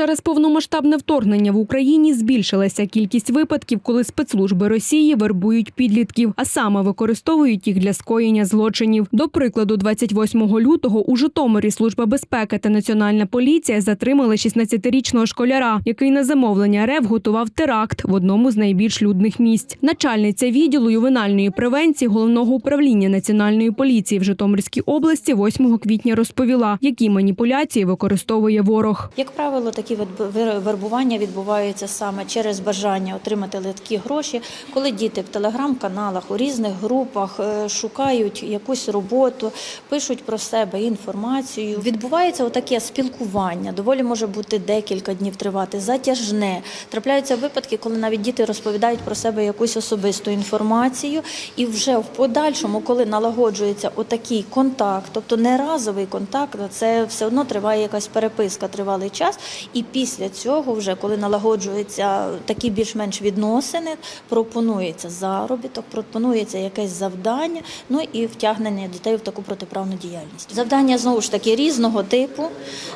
Через повномасштабне вторгнення в Україні збільшилася кількість випадків, коли спецслужби Росії вербують підлітків, а саме використовують їх для скоєння злочинів. До прикладу, 28 лютого у Житомирі Служба безпеки та Національна поліція затримали 16-річного школяра, який на замовлення РФ готував теракт в одному з найбільш людних місць. Начальниця відділу ювенальної превенції головного управління Національної поліції в Житомирській області 8 квітня розповіла, які маніпуляції використовує ворог. Як правило, такі вер- вербування відбуваються саме через бажання отримати легкі гроші, коли діти в телеграм-каналах у різних групах е, шукають якусь роботу, пишуть про себе інформацію. Відбувається отаке спілкування. Доволі може бути декілька днів тривати, затяжне. Трапляються випадки, коли навіть діти розповідають про себе якусь особисту інформацію, і вже в подальшому, коли налагоджується отакий контакт, тобто не разовий контакт, це все одно триває якась переписка тривалий час. І після цього, вже коли налагоджуються такі більш-менш відносини, пропонується заробіток, пропонується якесь завдання, ну і втягнення дітей в таку протиправну діяльність. Завдання знову ж таки різного типу,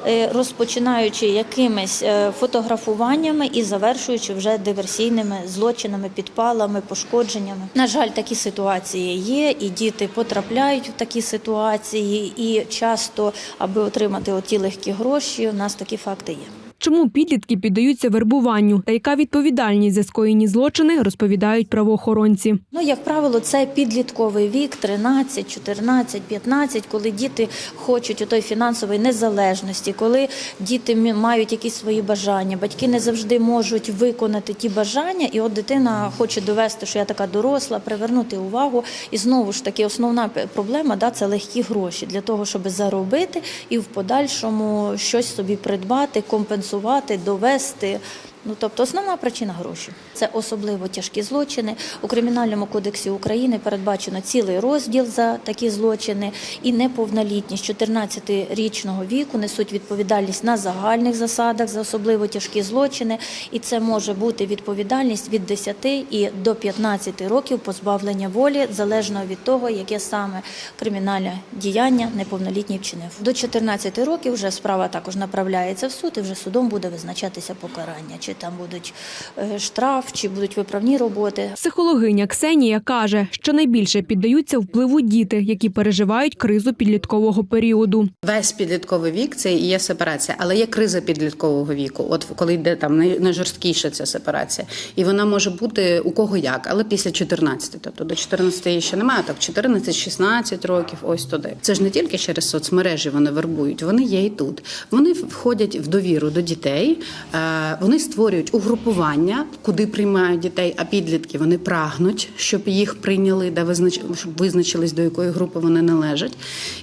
е, розпочинаючи якимись е, фотографуваннями і завершуючи вже диверсійними злочинами, підпалами, пошкодженнями. На жаль, такі ситуації є, і діти потрапляють в такі ситуації, і часто, аби отримати оті легкі гроші, у нас такі факти є. Чому підлітки піддаються вербуванню та яка відповідальність за скоєні злочини, розповідають правоохоронці. Ну, як правило, це підлітковий вік 13, 14, 15, коли діти хочуть отої фінансової незалежності, коли діти мають якісь свої бажання, батьки не завжди можуть виконати ті бажання, і от дитина хоче довести, що я така доросла, привернути увагу. І знову ж таки, основна проблема да, це легкі гроші для того, щоб заробити і в подальшому щось собі придбати, компенсувати, довести. Ну, тобто основна причина гроші. Це особливо тяжкі злочини. У Кримінальному кодексі України передбачено цілий розділ за такі злочини, і неповнолітні з 14-річного віку несуть відповідальність на загальних засадах за особливо тяжкі злочини, і це може бути відповідальність від 10 і до 15 років позбавлення волі, залежно від того, яке саме кримінальне діяння неповнолітній вчинив. До 14 років вже справа також направляється в суд, і вже судом буде визначатися покарання. Там будуть е, штраф, чи будуть виправні роботи. Психологиня Ксенія каже, що найбільше піддаються впливу діти, які переживають кризу підліткового періоду. Весь підлітковий вік це і є сепарація, але є криза підліткового віку. От коли йде там най- найжорсткіша ця сепарація, і вона може бути у кого як, але після 14, тобто до 14 її ще немає, так 14-16 років, ось туди. Це ж не тільки через соцмережі вони вербують, вони є і тут. Вони входять в довіру до дітей, е, вони створюють угрупування, куди приймають дітей, а підлітки вони прагнуть, щоб їх прийняли, де визнач... щоб визначились, до якої групи вони належать.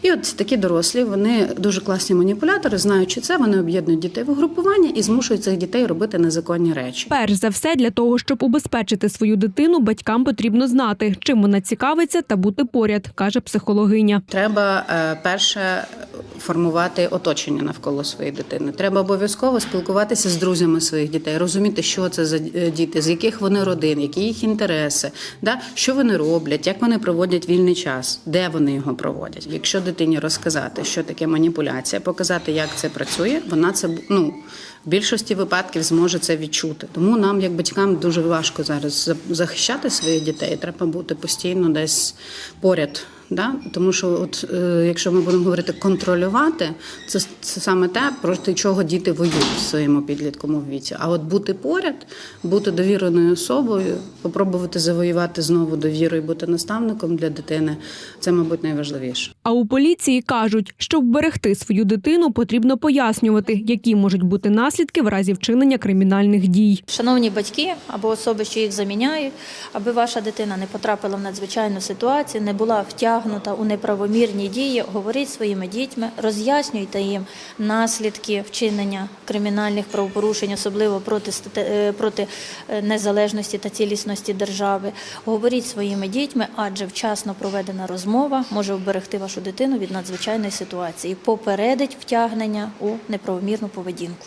І от такі дорослі, вони дуже класні маніпулятори, знаючи це, вони об'єднують дітей в угрупування і змушують цих дітей робити незаконні речі. Перш за все, для того, щоб убезпечити свою дитину, батькам потрібно знати, чим вона цікавиться та бути поряд, каже психологиня. Треба е, перше формувати оточення навколо своєї дитини. Треба обов'язково спілкуватися з друзями своїх дітей, розуміти, що це за е, діти, з яких вони родин, які їх інтереси, да? що вони роблять, як вони проводять вільний час, де вони його проводять. Якщо дитині розказати, що таке маніпуляція, показати, як це працює, вона це ну. В більшості випадків зможе це відчути. Тому нам, як батькам, дуже важко зараз захищати своїх дітей. Треба бути постійно десь поряд. Да? Тому що, от е, якщо ми будемо говорити контролювати, це, це саме те, проти чого діти воюють в своєму підлітковому віці. А от бути поряд, бути довіреною особою, попробувати завоювати знову довіру і бути наставником для дитини, це, мабуть, найважливіше. А у поліції кажуть, щоб вберегти свою дитину, потрібно пояснювати, які можуть бути наслідки в разі вчинення кримінальних дій. Шановні батьки або особи, що їх заміняють, аби ваша дитина не потрапила в надзвичайну ситуацію, не була втягнута у неправомірні дії, говоріть своїми дітьми, роз'яснюйте їм наслідки вчинення кримінальних правопорушень, особливо проти е, проти е, незалежності та цілісності держави. Говоріть своїми дітьми, адже вчасно проведена розмова може вберегти вашу дитину від надзвичайної ситуації, попередить втягнення у неправомірну поведінку.